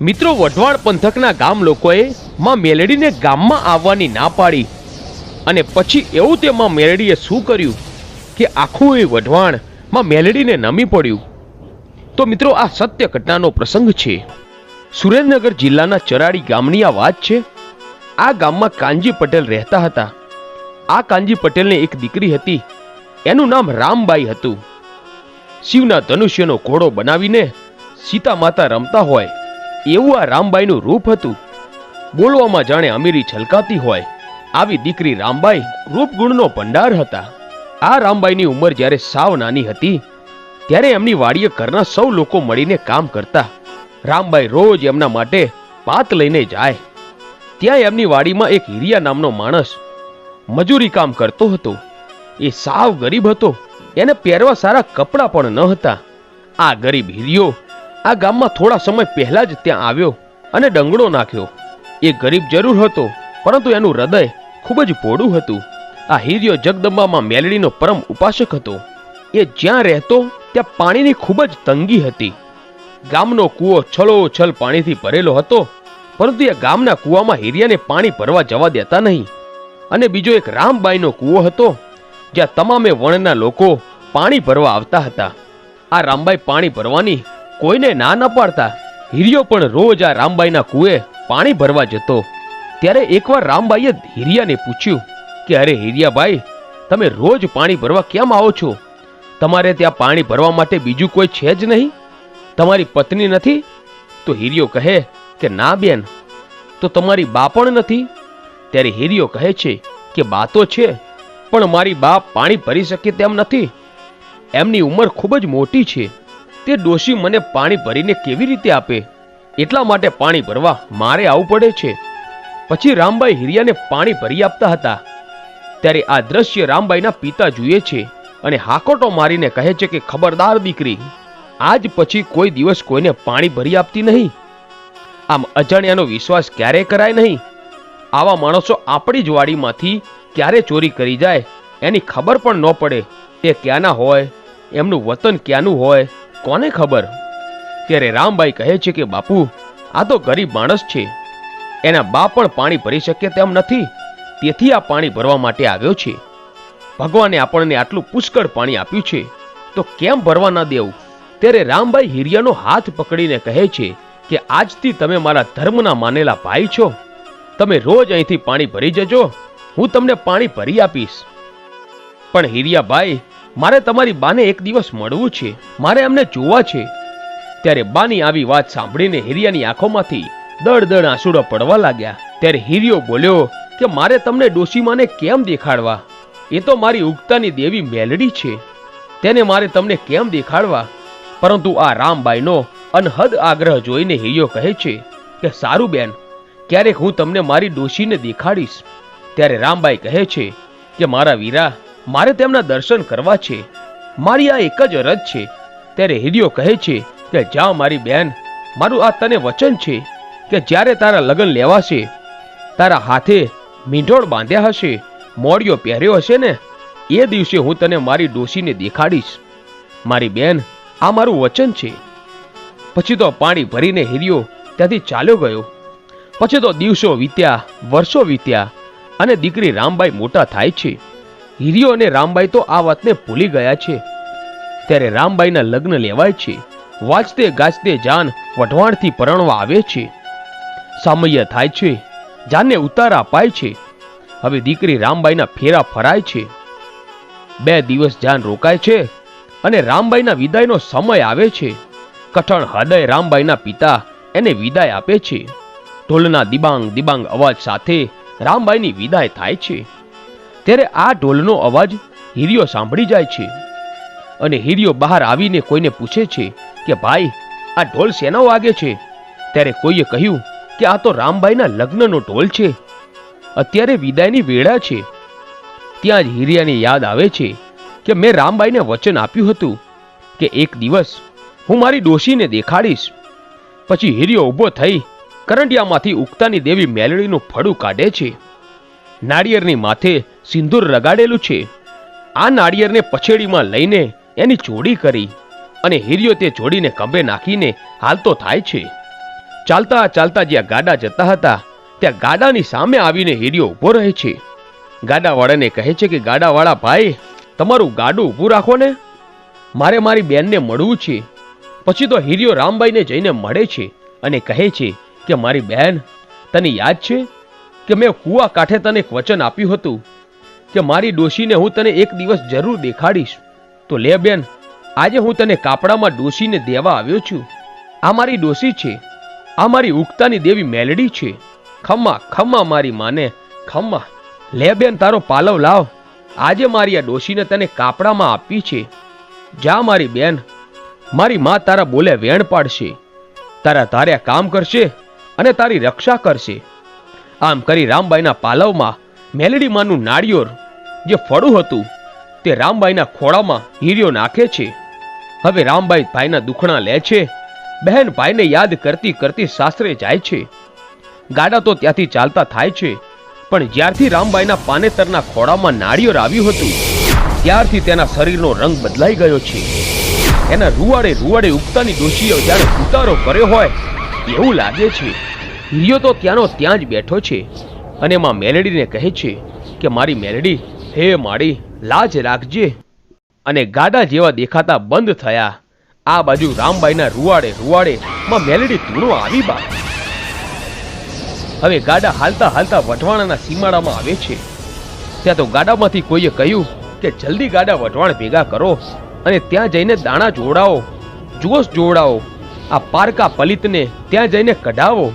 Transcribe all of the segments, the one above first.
મિત્રો, વઢવાણ પંથકના ગામ લોકોએ માં મેલડીને ગામમાં આવવાની ના પાડી. અને પછી એવું તે માં મેલડીએ શું કર્યું કે આખું એ વઢવાણમાં મેલડીને નમી પડ્યું. તો મિત્રો, આ સત્ય ઘટનાનો પ્રસંગ છે. સુરેન્દ્રનગર જિલ્લાના ચરાડી ગામની આ વાત છે. આ ગામમાં કાનજી પટેલ રહેતા હતા. આ કાનજી પટેલને એક દીકરી હતી. એનું નામ રામબાઈ હતું. શિવના ધનુષ્યનો ઘોડો બનાવીને સીતા માતા રમતા હોય. એવું આ રામબાઈનું રૂપ હતું. બોલવામાં જાણે અમીરી છલકાતી હોય. આવી દીકરી રામબાઈ રૂપગુણનો ભંડાર હતા. આ રામબાઈની ઉંમર જ્યારે સાવ નાની હતી, ત્યારે એમની વાડીએ ઘરના સૌ લોકો મળીને કામ કરતા. રામબાઈ રોજ એમના માટે પાત લઈને જાય. ત્યાં એમની વાડીમાં એક હિરિયા નામનો માણસ મજૂરી કામ કરતો હતો. એ સાવ ગરીબ હતો. એને પહેરવા સારા કપડાં પણ ન હતા. આ ગરીબ હિરિયો આ ગામમાં થોડા સમય પહેલા જ ત્યાં આવ્યો અને ડંગડો નાખ્યો. એ ગરીબ જરૂર હતો, પરંતુ એનું હૃદય ખૂબ જ પોડું હતું. આ હિરિયો જગદંબામાં મેલડીનો પરમ ઉપાસક હતો. એ જ્યાં રહેતો, ત્યાં પાણીની ખૂબ જ તંગી હતી. ગામનો કૂવો છલોછલ પાણીથી ભરેલો હતો, પરંતુ એ ગામના કૂવામાં હિરિયાને પાણી ભરવા જવા દેતા નહીં. અને બીજો એક રામબાઈનો કૂવો હતો, જ્યાં તમામે વણના લોકો પાણી ભરવા આવતા હતા. આ રામબાઈ પાણી ભરવાની કોઈને ના ન પાડતા. હિરિયો પણ રોજ આ રામબાઈના કૂએ પાણી ભરવા જતો. ત્યારે એકવાર રામબાઈએ હિરિયાને પૂછ્યું, કે અરે હિરિયાભાઈ તમે રોજ પાણી ભરવા કેમ આવો છો? તમારે ત્યાં પાણી ભરવા માટે બીજું કોઈ છે જ નહીં? તમારી પત્ની નથી? તો હિરિયો કહે, કે ના બેન, તો તમારી બા પણ નથી? ત્યારે હિરિયો કહે છે, કે બા તો છે, પણ મારી બા પાણી ભરી શકે તેમ નથી. એમની ઉંમર ખૂબ જ મોટી છે. તે ડોશી મને પાણી ભરીને કેવી રીતે આપે? એટલા માટે પાણી ભરવા મારે આવવું પડે છે. પછી રામબાઈ હિરિયાને પાણી ભરી આપતા હતા. ત્યારે આ દ્રશ્ય રામબાઈના પિતા જુએ છે અને હાકોટો મારીને કહે છે કે, ખબરદાર દીકરી, આજ પછી કોઈ દિવસ કોઈને પાણી ભરી આપતી નહીં. આમ અજાણ્યાનો વિશ્વાસ ક્યારે કરાય નહીં? આવા માણસો આપણી જ વાડીમાંથી ક્યારે ચોરી કરી જાય? એની ખબર પણ ન પડે. તે ક્યાંના હોય? એમનું વતન ક્યાંનું હોય? કોને ખબર? ત્યારે રામબાઈ કહે છે કે, બાપુ, આ તો ગરીબ માણસ છે. એના બા પણ પાણી ભરી શકે તેમ નથી. તેથી આ પાણી ભરવા માટે આવ્યો છે. ભગવાને આપણને આટલું પુષ્કળ પાણી આપ્યું છે. તો કેમ ભરવા ના દેવું? ત્યારે રામબાઈ હિરિયાનો હાથ પકડીને કહે છે કે, આજથી તમે મારા ધર્મના માનેલા ભાઈ છો. તમે રોજ અહીંથી પાણી ભરી જજો. હું તમને પાણી ભરી આપીશ. પણ હિરિયાભાઈ મારે તમારી બાને એક દિવસ મળવું છે, મારે એમને જોવા છે. ત્યારે બાની આવી વાત સાંભળીને હિરિયાની આંખોમાંથી દળ દળ આંસુડો પડવા લાગ્યા. ત્યારે હિરિયો બોલ્યો કે મારે તમને ડોશીમાને કેમ દેખાડવા? એ તો મારી ઉગતાની દેવી મેલડી છે. તેને મારે તમને કેમ દેખાડવા? પરંતુ આ રામબાઈનો અનહદ આગ્રહ જોઈને હિરિયો કહે છે કે, સારું બેન, ક્યારેક હું તમને મારી ડોશીને દેખાડીશ. ત્યારે રામબાઈ કહે છે કે, મારા વીરા મારે તેમના દર્શન કરવા છે. મારી આ એક જ અરજ છે. ત્યારે હિરિયો કહે છે કે, જા મારી બેન, મારું આ તને વચન છે કે જ્યારે તારા લગ્ન લેવાશે, તારા હાથે મીંઢોળ બાંધ્યા હશે મોડિયો પહેર્યો હશે ને, એ દિવસે હું તને મારી ડોશીને દેખાડીશ. મારી બેન, આ મારું વચન છે. પછી તો પાણી ભરીને હિરિયો ત્યાંથી ચાલ્યો ગયો. પછી તો દિવસો વીત્યા, વર્ષો વીત્યા, અને દીકરી રામબાઈ મોટા થાય છે. હિરિયો અને રામબાઈ તો આ વાતને ભૂલી ગયા છે. ત્યારે રામબાઈના લગ્ન લેવાય છે. વાંચતે ગાજતે જાન વઢવાણથી પરણવા આવે છે. સામય થાય છે. જાનને ઉતારા અપાય છે. હવે દીકરી રામબાઈના ફેરા ફરાય છે. બે દિવસ જાન રોકાય છે અને રામબાઈના વિદાયનો સમય આવે છે. કઠણ હૃદય રામબાઈના પિતા એને વિદાય આપે છે. ઢોલના દિબાંગ દિબાંગ અવાજ સાથે રામબાઈની વિદાય થાય છે. ત્યારે આ ઢોલનો અવાજ હિરિયો સાંભળી જાય છે. અને હિરિયો બહાર આવીને કોઈને પૂછે છે કે, ભાઈ, આ ઢોલ શેનો વાગે છે? ત્યારે કોઈએ કહ્યું કે, આ તો રામબાઈના લગ્નનો ઢોલ છે. અત્યારે વિદાયની વેળા છે. ત્યાં જ હિરિયાને યાદ આવે છે કે મેં રામબાઈને વચન આપ્યું હતું કે એક દિવસ હું મારી ડોશીને દેખાડીશ. પછી હિરિયો ઊભો થઈ કરંડિયામાંથી ઉગતાની દેવી મેલડીનું ફળું કાઢે છે. નાળિયેરની માથે સિંદૂર રગાડેલું છે. આ નાળિયેરને પછેડીમાં લઈને એની જોડી કરી અને હીર્યો તે જોડીને કંબે નાખીને હાલતો થાય છે. ચાલતા ચાલતા જ્યાં ગાડા જતા હતા, ત્યાં ગાડાની સામે આવીને હીર્યો ઊભો રહે છે. ગાડાવાળાને કહે છે કે, ગાડાવાળા ભાઈ, તમારું ગાડું ઊભું રાખો ને. મારે મારી બેનને મળવું છે. પછી તો હીરિયો રામભાઈને જઈને મળે છે અને કહે છે કે, મારી બેન, તને યાદ છે? કે મેં કૂવા કાંઠે તને એક વચન આપ્યું હતું કે મારી ડોશીને હું તને એક દિવસ જરૂર દેખાડીશ. તો લે બેન, આજે હું તને કાપડામાં ડોશીને દેવા આવ્યો છું. આ મારી ડોશી છે. આ મારી ઉગતાની દેવી મેલડી છે. ખમ્મા ખમ્મા મારી માને, ખમ્મા. લે બેન, તારો પાલવ લાવ. આજે મારી આ ડોશીને તને કાપડામાં આપી છે. જા મારી બેન, મારી મા તારા બોલે વેણ પાડશે. તારા તારે કામ કરશે અને તારી રક્ષા કરશે. આમ કરી રામબાઈના પાલવમાં મેલડીમાનું નાળિયોર જે ફળું હતું તે રામબાઈના ખોળામાં હીરિયો નાખે છે. હવે રામબાઈ ભાઈના દુખણા લે છે. બહેન ભાઈને યાદ કરતી કરતી સાસરે જાય છે. ગાડા તો ત્યાંથી ચાલતા થાય છે. પણ જ્યારથી રામબાઈના પાનેતરના ખોળામાં નાળિયોર આવ્યું હતું, ત્યારથી તેના શરીરનો રંગ બદલાઈ ગયો છે. એના રૂવાડે રૂવાડે ઉગતાની ડોશીઓ જ્યારે ઉતારો કર્યો હોય એવું લાગે છે. હીરિયો તો ત્યાંનો ત્યાં જ બેઠો છે અને માં મેલડીને કહે છે કે મારી મેલડી, હે માડી, લાજ રાખજે. અને ગાડા જેવા દેખાતા બંધ થયા. આ બાજુ રામબાઈના રૂવાડે રૂવાડે માં મેલડી ધૂણો આવી બા. હવે ગાડા હાલતા હાલતા વઢવાણાના સીમાડામાં આવે છે. ત્યાં તો ગાડામાંથી કોઈએ કહ્યું કે જલ્દી ગાડા વઢવાણ ભેગા કરો અને ત્યાં જઈને દાણા જોડાવો જોશ જોડાવો આ પારકા પલિતને ત્યાં જઈને કઢાવો.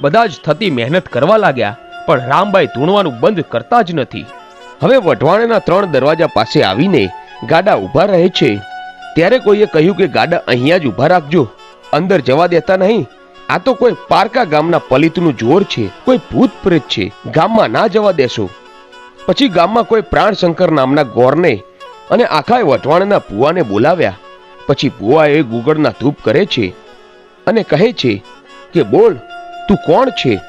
બધા જ થતી મહેનત કરવા લાગ્યા, પણ રામબાઈ ધૂણવાનું બંધ કરતા જ નથી. હવે વઢવાણના ત્રણ દરવાજા પાસે આવીને ગાડા ઊભા રહે છે. ત્યારે કોઈએ કહ્યું કે, ગાડા અહીંયા જ ઊભા રાખજો. અંદર જવા દેતા નહીં. આ તો કોઈ પારકા ગામના પલિતનું જોર છે, કોઈ ભૂત પ્રેત છે. ગામમાં ના જવા દેશો. પછી ગામમાં કોઈ પ્રાણશંકર નામના ગોરને અને આખા વઢવાણના ભુવાને બોલાવ્યા. પછી ભુવા એ ગુગળના ધૂપ કરે છે અને કહે છે કે, બોલ તું કોણ છે?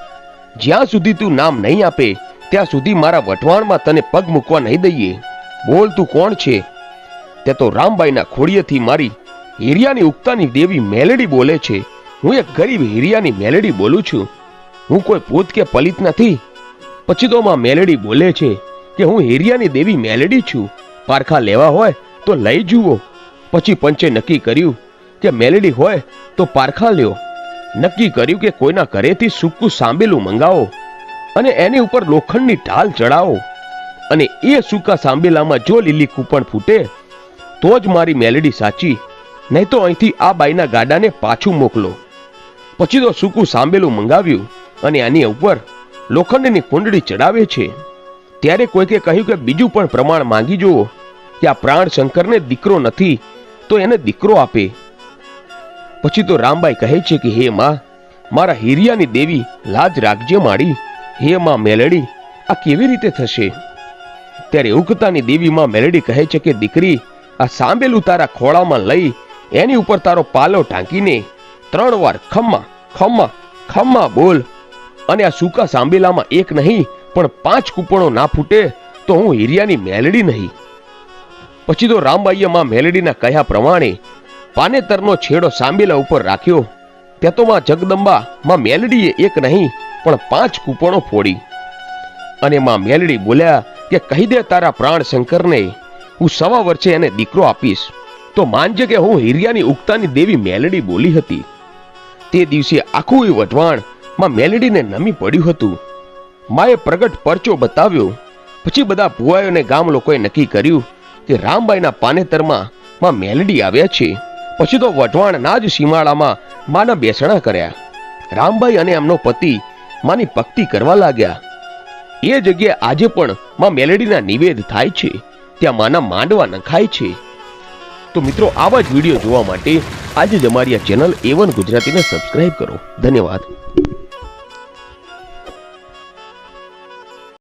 જ્યાં સુધી તું નામ નહીં આપે, ત્યાં સુધી મારા વઢવાણમાં તને પગ મૂકવા નહીં દઈએ. બોલ, તું કોણ છે? તે તો રામબાઈના ખોડિયેથી મારી હિરિયાની ઉગતાની દેવી મેલેડી બોલે છે. હું એક ગરીબ હિરિયાની મેલેડી બોલું છું. હું કોઈ ભૂત કે પલિત નથી. પછી તો માં મેલડી બોલે છે કે હું હિરિયાની દેવી મેલડી છું. પારખા લેવા હોય તો લઈ જુઓ. પછી પંચે નક્કી કર્યું કે મેલડી હોય તો પારખા લ્યો. નક્કી કર્યું કે કોઈના ઘરેથી સૂકું સાંબેલું મંગાવો અને એની ઉપર લોખંડની ઢાલ ચડાવો. અને એ સૂકા સાંબેલામાં જો લીલી કૂપણ ફૂટે, તો જ મારી મેલડી સાચી. નહીં તો અહીંથી આ બાઈના ગાડાને પાછું મોકલો. પછી તો સૂકું સાંબેલું મંગાવ્યું અને આની ઉપર લોખંડની કુંડળી ચડાવે છે. ત્યારે કોઈકે કહ્યું કે બીજું પણ પ્રમાણ માંગી જુઓ, કે આ પ્રાણ શંકરને દીકરો નથી, તો એને દીકરો આપે. પછી તો રામબાઈ કહે છે કે, હે માં, મારા હિરિયાની દેવી લાજ રાખજે માડી હે માં મેલડી, આ કેવી રીતે થશે? ત્યારે ઉગતાની દેવી માં મેલડી કહે છે કે, દીકરી, આ સાંબેલું તારા ખોળામાં લઈ, એની ઉપર તારો પાલો ઢાંકીને ત્રણ વાર ખમ્મા ખમ્મા ખમ્મા બોલ. અને આ સૂકા સાંબેલામાં એક નહીં, પણ પાંચ કૂપણો ના ફૂટે, તો હું હિરિયાની મેલડી નહીં. પછી તો રામબાઈએ માં મેલડીના કહ્યા પ્રમાણે પાનેતરનો છેડો સાંબેલા ઉપર રાખ્યો. ત્યાં તો માં જગદંબા માં મેલડીએ એક નહીં, પણ પાંચ કૂપણો ફોડી. અને માં મેલડી બોલ્યા કે કહી દે તારા પ્રાણ શંકરને, હું સવા વર્ષે એને દીકરો આપીશ. તો માનજે કે હું હિરિયાની ઉગતાની દેવી મેલડી બોલી હતી. તે દિવસે આખું એ વઢવાણમાં મેલડીને નમી પડ્યું હતું. માએ પ્રગટ પરચો બતાવ્યો. પછી બધા ભુવાયોને ગામ લોકોએ નક્કી કર્યું કે રામબાઈના પાનેતરમાં માં મેલડી આવ્યા છે. પછી તો વઢવાણના જ સીમાડામાં માના બેસણા કર્યા. રામભાઈ અને એમનો પતિ માની ભક્તિ કરવા લાગ્યા. એ જગ્યાએ આજે પણ માં મેલેડીના નિવેદ થાય છે. ત્યાં માના માંડવા નખાય છે. તો મિત્રો, આવા જ વીડિયો જોવા માટે આજે જ અમારી આ ચેનલ એવન ગુજરાતીને સબસ્ક્રાઇબ કરો. ધન્યવાદ.